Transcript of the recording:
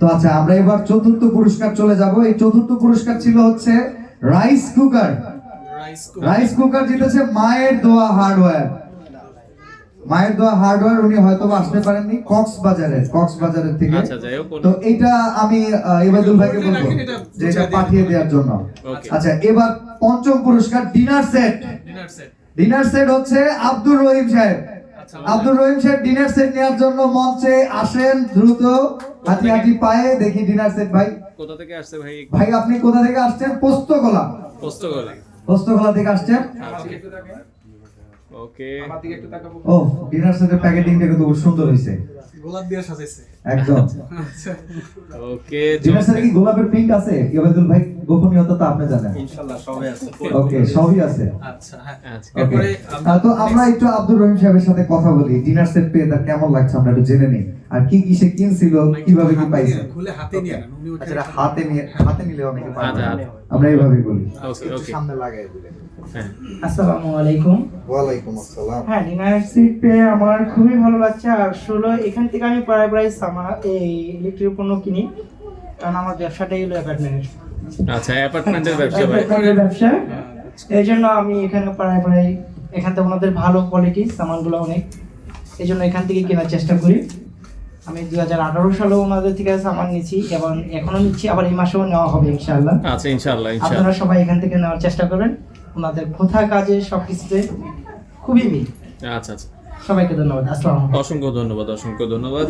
তো আচ্ছা আমরা এবার চতুর্থ পুরস্কার চলে যাব। এই চতুর্থ পুরস্কার ছিল হচ্ছে রাইস কুকার। Rice cooker. জিতেছে মায়ের দোয়া হার্ডওয়্যার। মায়ের দোয়া হার্ডওয়্যার উনি হয়তো বা আসতে পারেননি কক্সবাজারের কক্সবাজারের থেকে। আচ্ছা তো এটা আমি ইবাদুল ভাইকে বলব যে এটা পাঠিয়ে দেওয়ার জন্য। আচ্ছা এবার পঞ্চম পুরস্কার dinner set. Dinner set. Dinner set হচ্ছে আব্দুর রহিম সাহেব। আব্দুর রহিম সাহেব ডিনার সেট নেওয়ার জন্য মঞ্চে আসেন দ্রুত। হাতি হাতি পায়ে দেখি ডিনার সেট ভাই। কোথা থেকে আসছে ভাই? ভাই আপনি কোথা থেকে আসছেন? পোস্তকলা পোস্তকলা পোস্তকলা পোস্তগোলা থেকে আসছেন? ওকে ও ডিনার সেটের প্যাকেটিংটা কিন্তু তো সুন্দর হয়েছে গোলাপ দিয়ে সাজাইছে। একদম। আচ্ছা ওকে স্যার কি গোলাপের প্রিন্ট আছে? ভাই গোপনীয়তা তো আপনি জানেন। ইনশাআল্লাহ সবই আছে। ওকে সবই আছে। আচ্ছা হ্যাঁ। আচ্ছা তারপরে তো আমরা একটু আব্দুর রহিম সাহেবের সাথে কথা বলি। ডিনার সেট পেয়ে তার কেমন লাগছে? আমরা একটু জেনে নিই। আর কি কি সে কিনছিল কীভাবে কি পাইছে? খুলে হাতে নিয়ে উনি আচ্ছা ওটা হাতে নিয়ে হাতে নিলে অনেকে। হাতে। আমরা এইভাবে বলি। ওকে ওকে। সামনে লাগাই দিলে হ্যাঁ। আসসালামু আলাইকুম। ওয়ালাইকুম আসসালাম। হ্যাঁ আমার খুবই ভালো লাগছে। আর আসলে এখান থেকে আমি প্রায় প্রায় সামা এই ইলেকট্রিক পণ্য কিনি। কারণ আমার ব্যবসাটাই হলো অ্যাপার্টমেন্টের আচ্ছা অ্যাপার্টমেন্টের ব্যবসা ভাই। অ্যাপার্টমেন্টের ব্যবসা। এই জন্য আমি এখানে প্রায় প্রায় এখান থেকে ওনাদের ভালো কোয়ালিটি সামানগুলো অনেক। এই জন্য এখান থেকে কেনার চেষ্টা করি। আমি দুই হাজার আঠারো সালেও ওনাদের থেকে সামান নিচ্ছি এবং এখনও নিচ্ছি আবার এই মাসেও নেওয়া হবে ইনশাল্লাহ আচ্ছা ইনশাআল্লাহ আপনারা সবাই এখান থেকে নেওয়ার চেষ্টা করবেন। ওনাদের কোথা কাজে সব কিছুতে খুবই মিল। আচ্ছা আচ্ছা। সবাইকে ধন্যবাদ। আসসালাম অসংখ্য ধন্যবাদ অসংখ্য ধন্যবাদ।